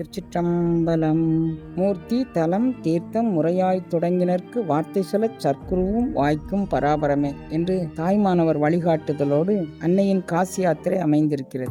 திருச்சிற்றம்பலம். மூர்த்தி தலம் தீர்த்தம் முறையாய் தொடங்கினர்க்கு வார்த்தை சொல்ல சற்குருவும் வாய்க்கும் பராபரமே என்று தாய்மானவர் வழிகாட்டுதலோடு அன்னையின் காசி யாத்திரை அமைந்திருக்கிறது.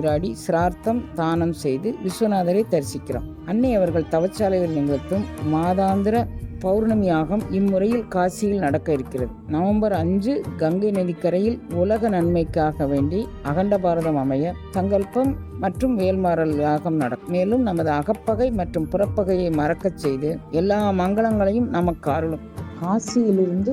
நீராடி சிரார்த்தம் தானம் செய்து விஸ்வநாதரை தரிசிக்கிறோம். அன்னை அவர்கள் தவச்சாலையில் நிகழ்த்தும் மாதாந்திர பௌர்ணமி யாகம் இம்முறையில் காசியில் நடக்க இருக்கிறது. நவம்பர் அஞ்சு கங்கை நதிக்கரையில் உலக நன்மைக்காக வேண்டி அகண்ட பாரதம் அமைய சங்கல்பம் மற்றும் வேல்மாறல் யாகம் நடக்கும். மேலும் நமது அகப்பகை மற்றும் புறப்பகையை மறக்கச் செய்து எல்லா மங்களங்களையும் நமக்கு அருளும். காசியிலிருந்து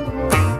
Bye.